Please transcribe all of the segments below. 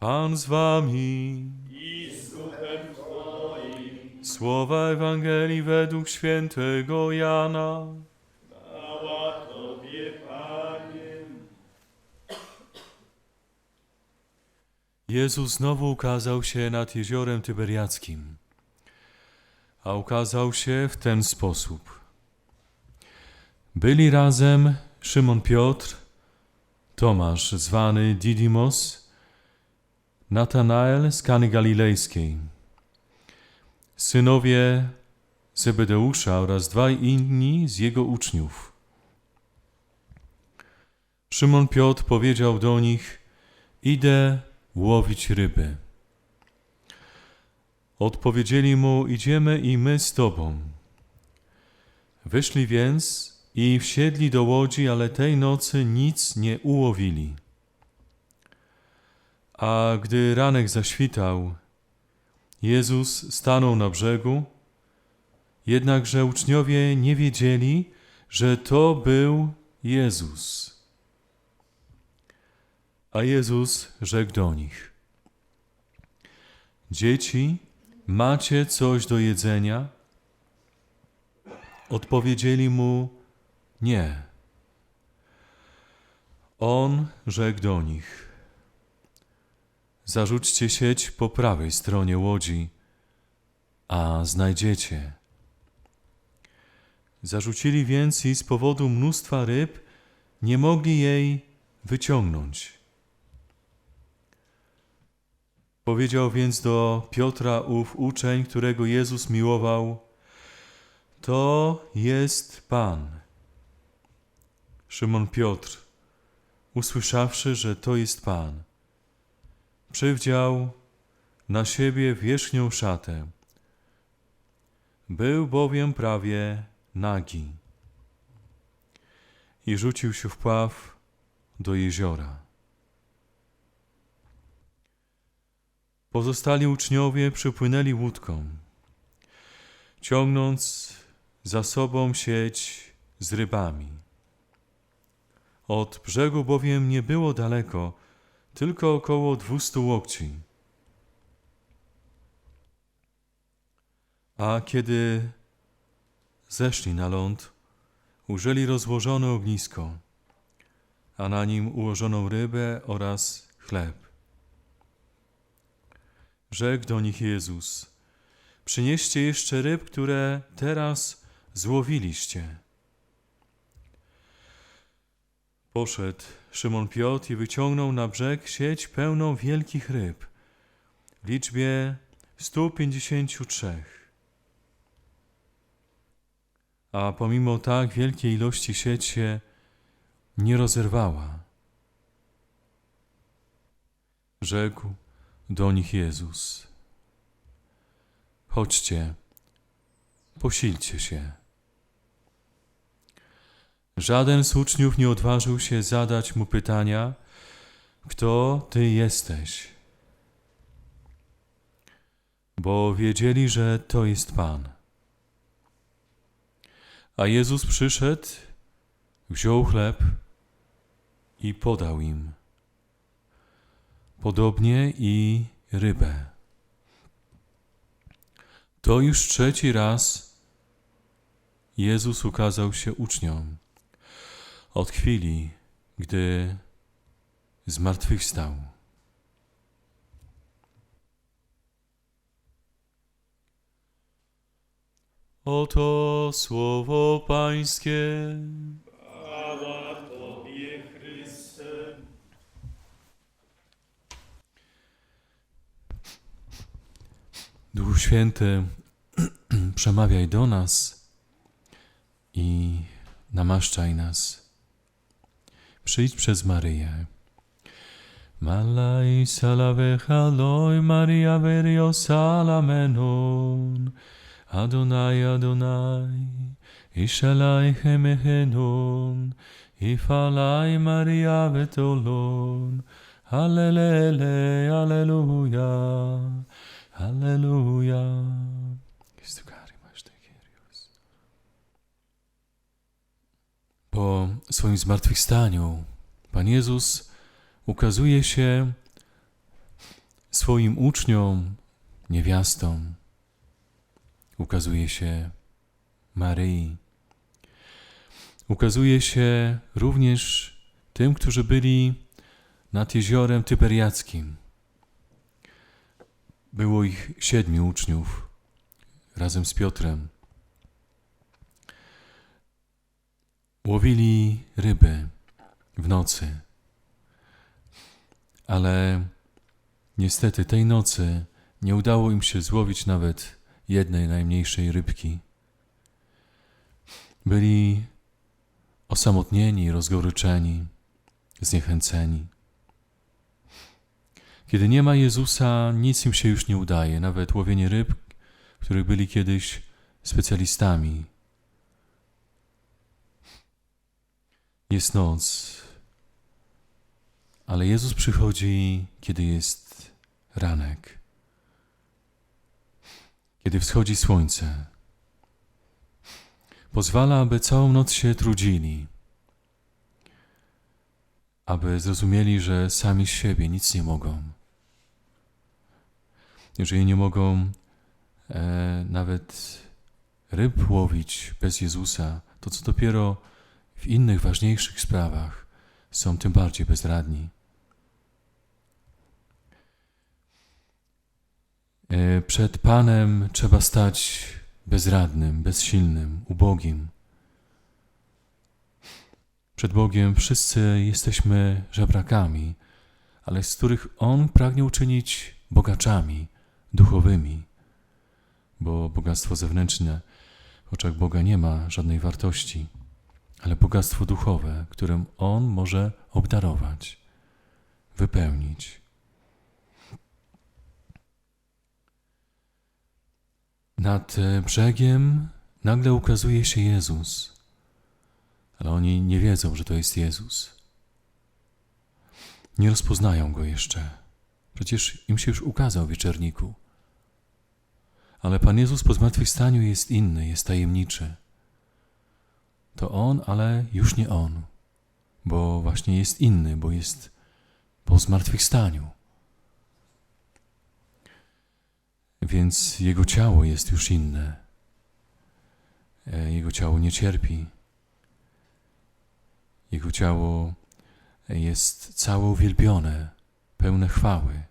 Pan z wami. i z duchem Twoim. Słowa Ewangelii według świętego Jana. Chwała Tobie, Panie. Jezus znowu ukazał się nad jeziorem Tyberiackim, a ukazał się w ten sposób. Byli razem Szymon Piotr, Tomasz zwany Didymos, Natanael z Kany Galilejskiej, synowie Zebedeusza oraz dwaj inni z jego uczniów. Szymon Piotr powiedział do nich: Idę łowić ryby. Odpowiedzieli mu: Idziemy i my z tobą. Wyszli więc i wsiedli do łodzi, ale tej nocy nic nie ułowili. A gdy ranek zaświtał, Jezus stanął na brzegu, jednakże uczniowie nie wiedzieli, że to był Jezus. A Jezus rzekł do nich: Dzieci, macie coś do jedzenia? Odpowiedzieli mu: Nie. On rzekł do nich: Zarzućcie sieć po prawej stronie łodzi, a znajdziecie. Zarzucili więc i z powodu mnóstwa ryb nie mogli jej wyciągnąć. Powiedział więc do Piotra ów uczeń, którego Jezus miłował: To jest Pan. Szymon Piotr, usłyszawszy, że to jest Pan, przywdział na siebie wierzchnią szatę. Był bowiem prawie nagi i rzucił się w pław do jeziora. Pozostali uczniowie przypłynęli łódką, ciągnąc za sobą sieć z rybami. Od brzegu bowiem nie było daleko, tylko około dwustu łokci. A kiedy zeszli na ląd, ujrzeli rozłożone ognisko, a na nim ułożoną rybę oraz chleb. Rzekł do nich Jezus: Przynieście jeszcze ryb, które teraz złowiliście. Poszedł Szymon Piotr i wyciągnął na brzeg sieć pełną wielkich ryb w liczbie 153. A pomimo tak wielkiej ilości sieć się nie rozerwała. Rzekł do nich Jezus: Chodźcie, posilcie się. Żaden z uczniów nie odważył się zadać mu pytania: Kto ty jesteś? Bo wiedzieli, że to jest Pan. A Jezus przyszedł, wziął chleb i podał im podobnie i rybę. To już trzeci raz Jezus ukazał się uczniom od chwili, gdy zmartwychwstał. Oto słowo Pańskie. Chwała Tobie, Chryste. Duchu Święty, przemawiaj do nas i namaszczaj nas. Przyjdź przez Maryję. Malai salave haloi Maria verio salamenon. Adonai, Adonai, Ishalai hemehenon. Ifalai Maria vetolon. Allelele, alleluja. Halleluja. Po swoim zmartwychwstaniu Pan Jezus ukazuje się swoim uczniom, niewiastom, ukazuje się Maryi. Ukazuje się również tym, którzy byli nad jeziorem Tyberiackim. Było ich siedmiu uczniów razem z Piotrem. Łowili ryby w nocy, ale niestety tej nocy nie udało im się złowić nawet jednej najmniejszej rybki. Byli osamotnieni, rozgoryczeni, zniechęceni. Kiedy nie ma Jezusa, nic im się już nie udaje, nawet łowienie ryb, których byli kiedyś specjalistami. Jest noc, ale Jezus przychodzi, kiedy jest ranek, kiedy wschodzi słońce. Pozwala, aby całą noc się trudzili, aby zrozumieli, że sami z siebie nic nie mogą. Jeżeli nie mogą e, nawet ryb łowić bez Jezusa, to co dopiero w innych ważniejszych sprawach są tym bardziej bezradni. E, Przed Panem trzeba stać bezradnym, bezsilnym, ubogim. Przed Bogiem wszyscy jesteśmy żebrakami, ale z których On pragnie uczynić bogaczami duchowymi, bo bogactwo zewnętrzne w oczach Boga nie ma żadnej wartości, ale bogactwo duchowe, którym On może obdarować, wypełnić. Nad e, brzegiem nagle ukazuje się Jezus, ale oni nie wiedzą, że to jest Jezus. Nie rozpoznają go jeszcze. Przecież im się już ukazał w wieczorniku. Ale Pan Jezus po zmartwychwstaniu jest inny, jest tajemniczy. To On, ale już nie On, bo właśnie jest inny, bo jest po zmartwychwstaniu. Więc Jego ciało jest już inne. E, Jego ciało nie cierpi. Jego ciało jest całe uwielbione, pełne chwały.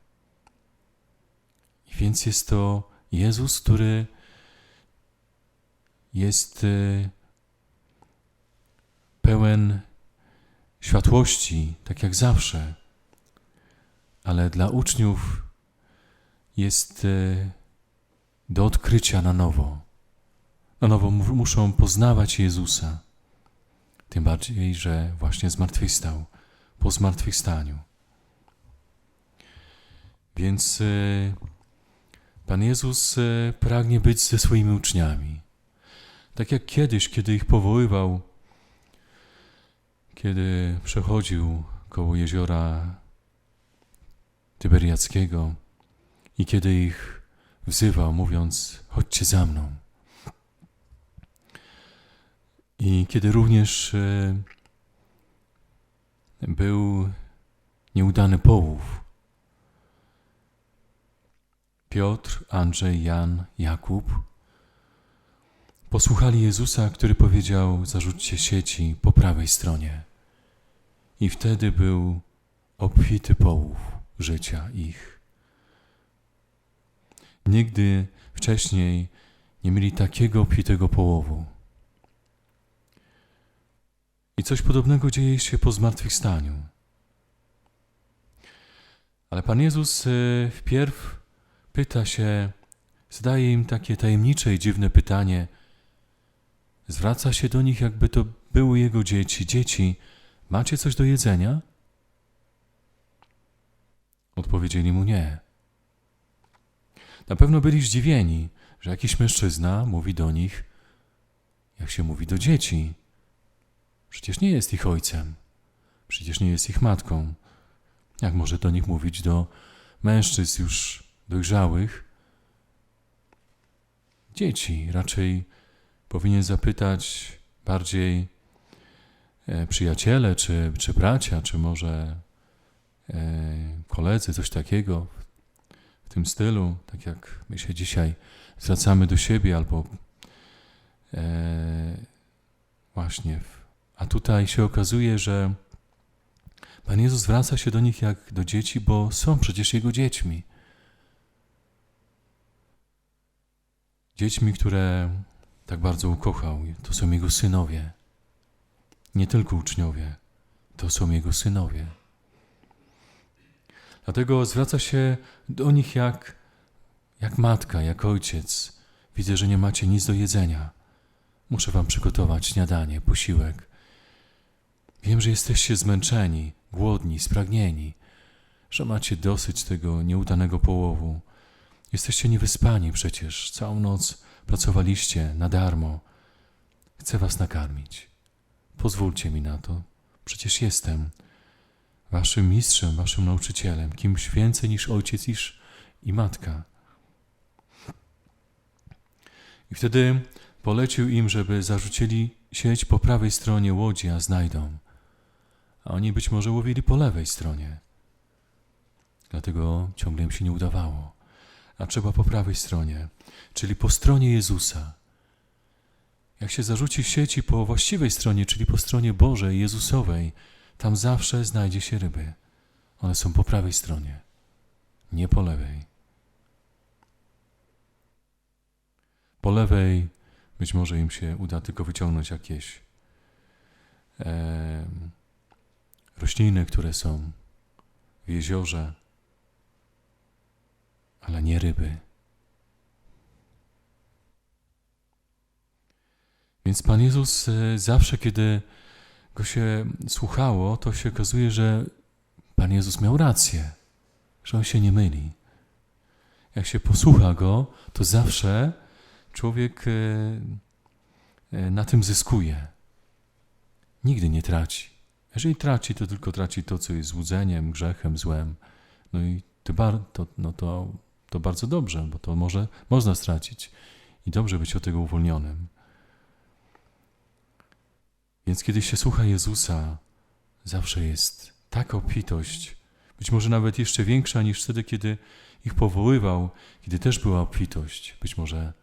I więc jest to Jezus, który jest e, pełen światłości, tak jak zawsze, ale dla uczniów jest e, do odkrycia na nowo. Na nowo mu- muszą poznawać Jezusa. Tym bardziej, że właśnie zmartwychwstał po zmartwychwstaniu. Więc e, Pan Jezus e, pragnie być ze swoimi uczniami. Tak jak kiedyś, kiedy ich powoływał, kiedy przechodził koło jeziora Tyberiackiego i kiedy ich wzywał, mówiąc: Chodźcie za mną. I kiedy również e, był nieudany połów, Piotr, Andrzej, Jan, Jakub posłuchali Jezusa, który powiedział: Zarzućcie sieci po prawej stronie. I wtedy był obfity połów życia ich. Nigdy wcześniej nie mieli takiego obfitego połowu. I coś podobnego dzieje się po zmartwychwstaniu. Ale Pan Jezus e, wpierw pyta się, zadaje im takie tajemnicze i dziwne pytanie. Zwraca się do nich, jakby to były jego dzieci. Dzieci, macie coś do jedzenia? Odpowiedzieli mu nie. Na pewno byli zdziwieni, że jakiś mężczyzna mówi do nich, jak się mówi do dzieci. Przecież nie jest ich ojcem, przecież nie jest ich matką. Jak może do nich mówić do mężczyzn już dojrzałych? Dzieci raczej powinien zapytać bardziej przyjaciele, czy, czy bracia, czy może e, koledzy, coś takiego. tym stylu, tak jak my się dzisiaj zwracamy do siebie albo e, właśnie. A tutaj się okazuje, że Pan Jezus zwraca się do nich jak do dzieci, bo są przecież Jego dziećmi. Dziećmi, które tak bardzo ukochał, to są Jego synowie. Nie tylko uczniowie, to są Jego synowie. Dlatego zwraca się do nich jak, jak matka, jak ojciec. Widzę, że nie macie nic do jedzenia. Muszę wam przygotować śniadanie, posiłek. Wiem, że jesteście zmęczeni, głodni, spragnieni, że macie dosyć tego nieudanego połowu. Jesteście niewyspani przecież, całą noc pracowaliście na darmo. Chcę was nakarmić. Pozwólcie mi na to. Przecież jestem waszym mistrzem, waszym nauczycielem, kimś więcej niż ojciec iż i matka. I wtedy polecił im, żeby zarzucili sieć po prawej stronie łodzi, a znajdą. A oni być może łowili po lewej stronie. Dlatego ciągle im się nie udawało. A trzeba po prawej stronie, czyli po stronie Jezusa. Jak się zarzuci sieci po właściwej stronie, czyli po stronie Bożej, Jezusowej, tam zawsze znajdzie się ryby. One są po prawej stronie, nie po lewej. Po lewej być może im się uda tylko wyciągnąć jakieś e, rośliny, które są w jeziorze, ale nie ryby. Więc Pan Jezus e, zawsze, kiedy go się słuchało, to się okazuje, że Pan Jezus miał rację, że on się nie myli. Jak się posłucha go, to zawsze człowiek e, e, na tym zyskuje. Nigdy nie traci. Jeżeli traci, to tylko traci to, co jest złudzeniem, grzechem, złem. No i to, to, no to, to bardzo dobrze, bo to może można stracić i dobrze być od tego uwolnionym. Więc kiedy się słucha Jezusa, zawsze jest taka obfitość, być może nawet jeszcze większa niż wtedy, kiedy ich powoływał, kiedy też była obfitość. Być może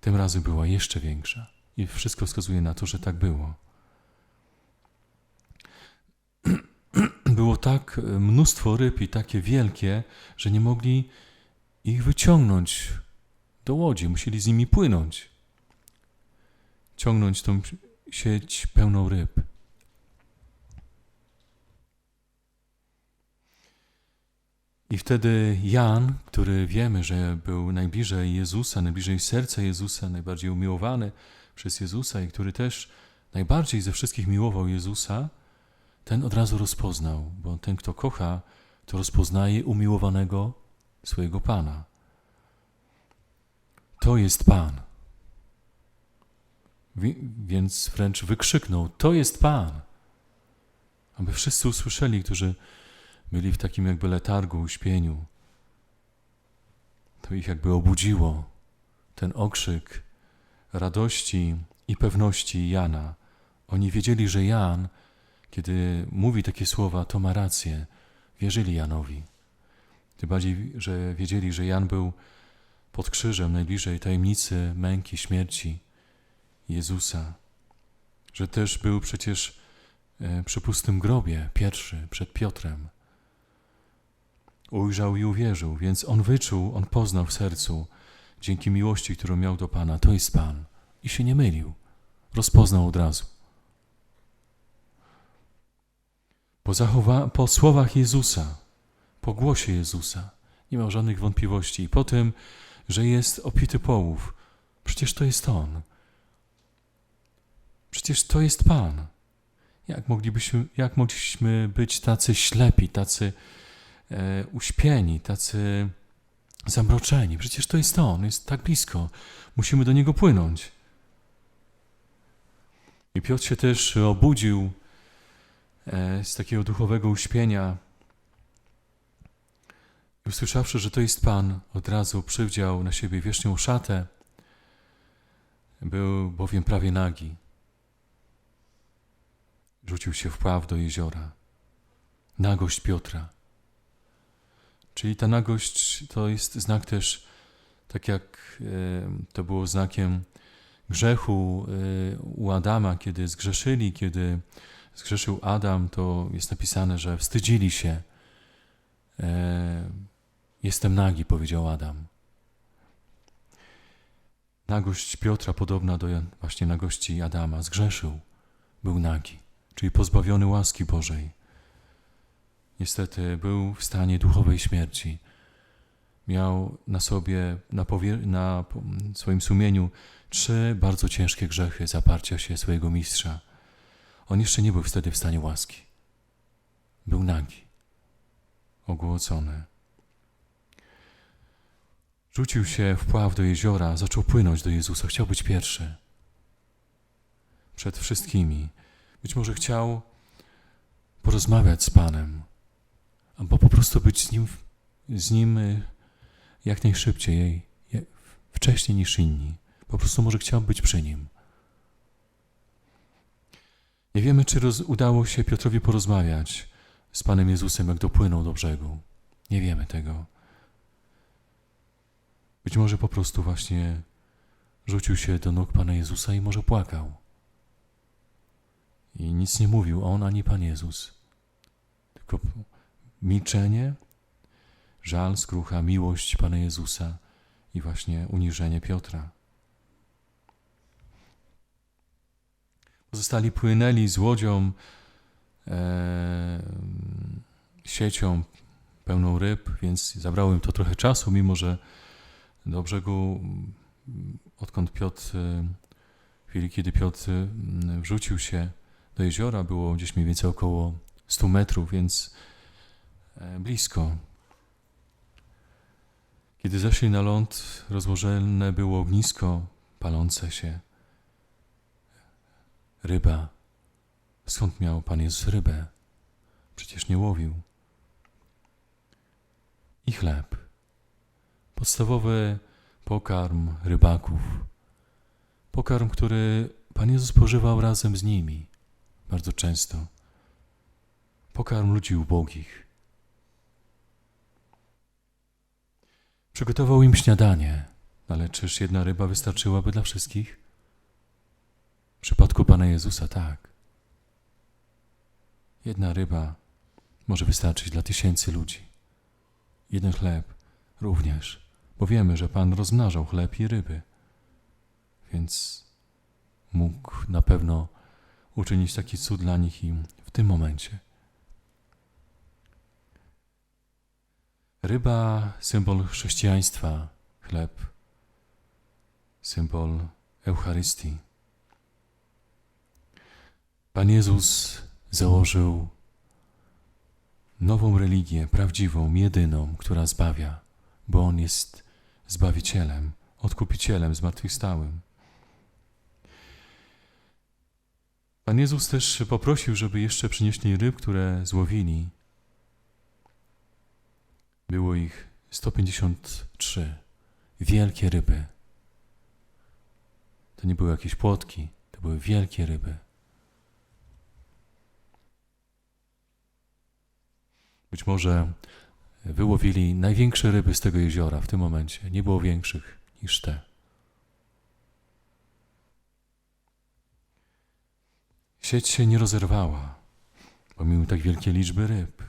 tym razem była jeszcze większa. I wszystko wskazuje na to, że tak było. Było tak mnóstwo ryb i takie wielkie, że nie mogli ich wyciągnąć do łodzi, musieli z nimi płynąć. Ciągnąć tą sieć pełną ryb. I wtedy Jan, który wiemy, że był najbliżej Jezusa, najbliżej serca Jezusa, najbardziej umiłowany przez Jezusa i który też najbardziej ze wszystkich miłował Jezusa, ten od razu rozpoznał, bo ten, kto kocha, to rozpoznaje umiłowanego swojego Pana. To jest Pan. Wi- Więc wręcz wykrzyknął: To jest Pan. Aby wszyscy usłyszeli, którzy byli w takim jakby letargu, uśpieniu. To ich jakby obudziło ten okrzyk radości i pewności Jana. Oni wiedzieli, że Jan, kiedy mówi takie słowa, to ma rację. Wierzyli Janowi. Tym bardziej, że wiedzieli, że Jan był pod krzyżem najbliżej tajemnicy męki, śmierci Jezusa. Że też był przecież e, przy pustym grobie, pierwszy, przed Piotrem. Ujrzał i uwierzył, więc on wyczuł, on poznał w sercu, dzięki miłości, którą miał do Pana, to jest Pan. I się nie mylił. Rozpoznał od razu. Po, zachowa- po słowach Jezusa, po głosie Jezusa, nie miał żadnych wątpliwości. I po tym, że jest opity połów, przecież to jest On. Przecież to jest Pan. Jak moglibyśmy, jak mogliśmy być tacy ślepi, tacy e, uśpieni, tacy zamroczeni? Przecież to jest On, jest tak blisko. Musimy do Niego płynąć. I Piotr się też obudził e, z takiego duchowego uśpienia. I usłyszawszy, że to jest Pan, od razu przywdział na siebie wierzchnią szatę. Był bowiem prawie nagi. Rzucił się wpław do jeziora. Nagość Piotra. Czyli ta nagość to jest znak też, tak jak e, to było znakiem grzechu e, u Adama, kiedy zgrzeszyli, kiedy zgrzeszył Adam, to jest napisane, że wstydzili się. E, Jestem nagi, powiedział Adam. Nagość Piotra podobna do właśnie nagości Adama. Zgrzeszył, był nagi, czyli pozbawiony łaski Bożej. Niestety był w stanie duchowej śmierci. Miał na sobie, na, na swoim sumieniu trzy bardzo ciężkie grzechy zaparcia się swojego mistrza. On jeszcze nie był wtedy w stanie łaski. Był nagi, ogłocony. Rzucił się w pław do jeziora, zaczął płynąć do Jezusa, chciał być pierwszy. Przed wszystkimi. Być może chciał porozmawiać z Panem, albo po prostu być z Nim, z nim y, jak najszybciej, wcześniej niż inni. Po prostu może chciał być przy Nim. Nie wiemy, czy roz, udało się Piotrowi porozmawiać z Panem Jezusem, jak dopłynął do brzegu. Nie wiemy tego. Być może po prostu właśnie rzucił się do nóg Pana Jezusa i może płakał. I nic nie mówił on ani Pan Jezus. Tylko milczenie, żal, skrucha, miłość Pana Jezusa i właśnie uniżenie Piotra. Pozostali płynęli z łodzią, e, siecią pełną ryb, więc zabrało im to trochę czasu, mimo że do brzegu, odkąd Piotr, e, w chwili kiedy Piotr wrzucił się do jeziora, było gdzieś mniej więcej około 100 metrów, więc e, blisko. Kiedy zeszli na ląd, rozłożone było ognisko palące się. Ryba. Skąd miał Pan Jezus rybę? Przecież nie łowił. I chleb. Podstawowy pokarm rybaków. Pokarm, który Pan Jezus spożywał razem z nimi bardzo często. Pokarm ludzi ubogich. Przygotował im śniadanie, ale czyż jedna ryba wystarczyłaby dla wszystkich? W przypadku Pana Jezusa tak. Jedna ryba może wystarczyć dla tysięcy ludzi. Jeden chleb również, bo wiemy, że Pan rozmnażał chleb i ryby, więc mógł na pewno uczynić taki cud dla nich i w tym momencie. Ryba symbol chrześcijaństwa, chleb symbol Eucharystii. Pan Jezus założył nową religię, prawdziwą, jedyną, która zbawia, bo On jest Zbawicielem, Odkupicielem, Zmartwychwstałym. Pan Jezus też poprosił, żeby jeszcze przynieśli ryb, które złowili. Było ich 153. Wielkie ryby. To nie były jakieś płotki, to były wielkie ryby. Być może wyłowili największe ryby z tego jeziora w tym momencie. Nie było większych niż te. Sieć się nie rozerwała, pomimo tak wielkiej liczby ryb.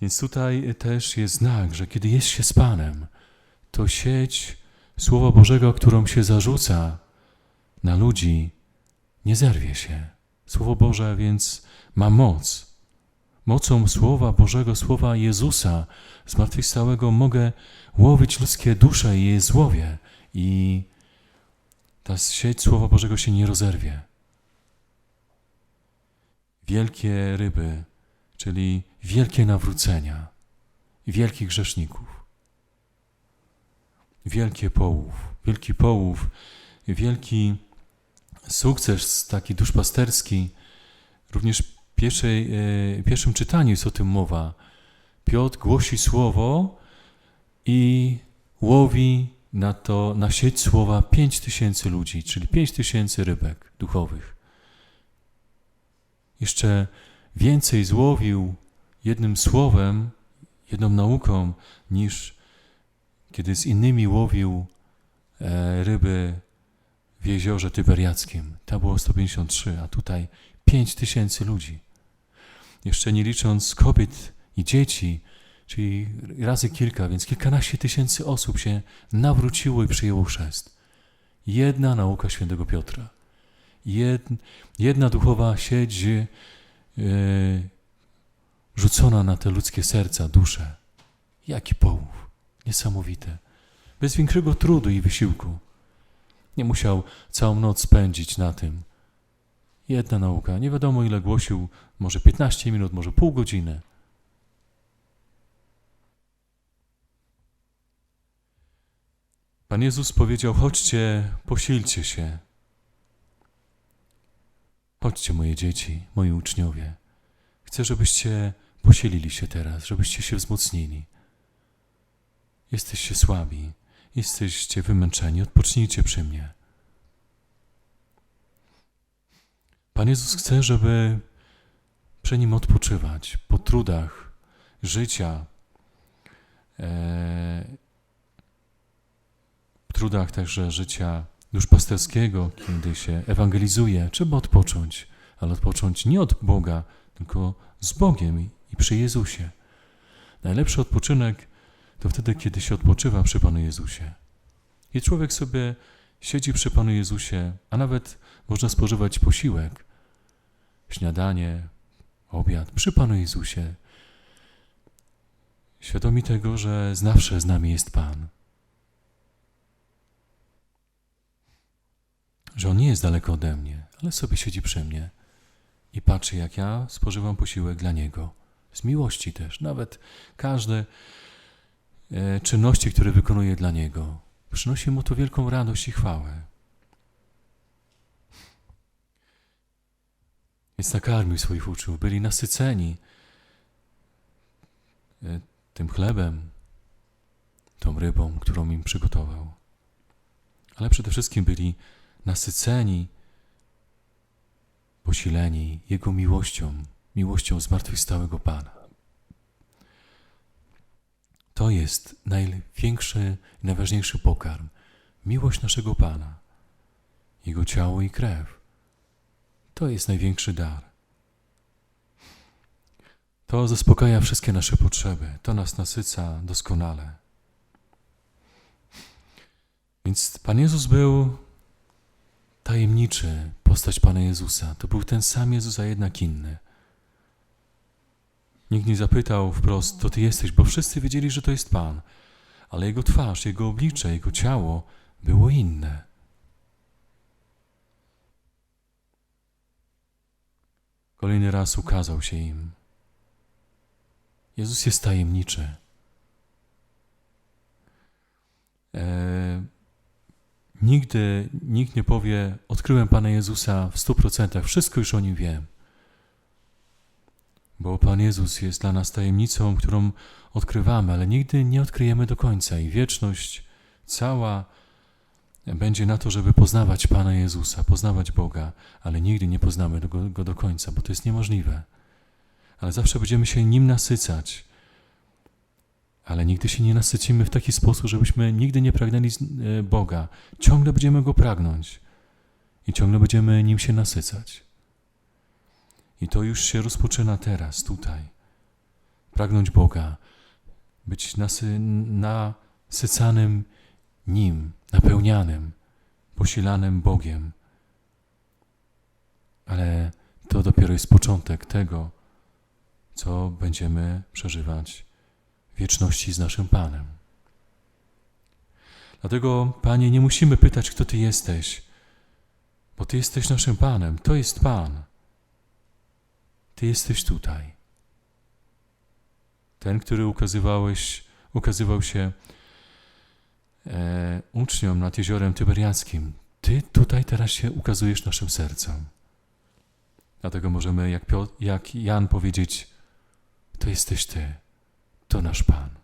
Więc tutaj też jest znak, że kiedy jest się z Panem, to sieć Słowa Bożego, którą się zarzuca na ludzi, nie zerwie się. Słowo Boże więc ma moc. Mocą Słowa Bożego, Słowa Jezusa zmartwychwstałego mogę łowić ludzkie dusze i je złowię. I ta sieć Słowa Bożego się nie rozerwie. Wielkie ryby, czyli wielkie nawrócenia, wielkich grzeszników. Wielkie połów, wielki połów, wielki sukces taki duszpasterski. Również w pierwszej, e, pierwszym czytaniu jest o tym mowa. Piotr głosi słowo i łowi na to, na sieć słowa pięć tysięcy ludzi, czyli pięć tysięcy rybek duchowych. Jeszcze więcej złowił jednym słowem jedną nauką niż kiedy z innymi łowił e, ryby w jeziorze Tyberiackim. Tam było 153, a tutaj 5 tysięcy ludzi. Jeszcze nie licząc kobiet i dzieci, czyli razy kilka, więc kilkanaście tysięcy osób się nawróciło i przyjęło chrzest. Jedna nauka świętego Piotra. Jed, jedna duchowa sieć e, rzucona na te ludzkie serca, dusze. Jaki połów. Niesamowite. Bez większego trudu i wysiłku. Nie musiał całą noc spędzić na tym. Jedna nauka. Nie wiadomo ile głosił, może 15 minut, może pół godziny. Pan Jezus powiedział: Chodźcie, posilcie się. Chodźcie, moje dzieci, moi uczniowie. Chcę, żebyście posilili się teraz, żebyście się wzmocnili. Jesteście słabi, jesteście wymęczeni, odpocznijcie przy mnie. Pan Jezus chce, żeby przy Nim odpoczywać po trudach życia, e, trudach także życia duszpasterskiego, kiedy się ewangelizuje. Trzeba odpocząć, ale odpocząć nie od Boga, tylko z Bogiem i- przy Jezusie. Najlepszy odpoczynek to wtedy, kiedy się odpoczywa przy Panu Jezusie. I człowiek sobie siedzi przy Panu Jezusie, a nawet można spożywać posiłek, śniadanie, obiad przy Panu Jezusie, świadomi tego, że zawsze z nami jest Pan. Że On nie jest daleko ode mnie, ale sobie siedzi przy mnie i patrzy, jak ja spożywam posiłek dla Niego. Z miłości też, nawet każde e, czynności, które wykonuję dla Niego, przynosi Mu to wielką radość i chwałę. Więc nakarmił swoich uczniów, byli nasyceni e, tym chlebem, tą rybą, którą im przygotował. Ale przede wszystkim byli nasyceni, posileni Jego miłością, miłością zmartwychwstałego Pana. To jest największy i najważniejszy pokarm. Miłość naszego Pana, Jego ciało i krew. To jest największy dar. To zaspokaja wszystkie nasze potrzeby. To nas nasyca doskonale. Więc Pan Jezus był tajemniczy, postać Pana Jezusa. To był ten sam Jezus, a jednak inny. Nikt nie zapytał wprost, to Ty jesteś, bo wszyscy wiedzieli, że to jest Pan. Ale Jego twarz, Jego oblicze, Jego ciało było inne. Kolejny raz ukazał się im. Jezus jest tajemniczy. E, nigdy nikt nie powie, odkryłem Pana Jezusa w stu procentach, wszystko już o Nim wiem. Bo Pan Jezus jest dla nas tajemnicą, którą odkrywamy, ale nigdy nie odkryjemy do końca i wieczność cała będzie na to, żeby poznawać Pana Jezusa, poznawać Boga, ale nigdy nie poznamy go, go do końca, bo to jest niemożliwe. Ale zawsze będziemy się Nim nasycać. Ale nigdy się nie nasycimy w taki sposób, żebyśmy nigdy nie pragnęli e, Boga. Ciągle będziemy Go pragnąć i ciągle będziemy Nim się nasycać. I to już się rozpoczyna teraz, tutaj. Pragnąć Boga, być nasy, nasycanym Nim, napełnianym, posilanym Bogiem. Ale to dopiero jest początek tego, co będziemy przeżywać wieczności z naszym Panem. Dlatego, Panie, nie musimy pytać, kto Ty jesteś, bo Ty jesteś naszym Panem. To jest Pan. Ty jesteś tutaj. Ten, który ukazywałeś, ukazywał się e, uczniom nad jeziorem Tyberiackim. Ty tutaj teraz się ukazujesz naszym sercom. Dlatego możemy, jak, Piotr, jak Jan, powiedzieć: To jesteś Ty, to nasz Pan.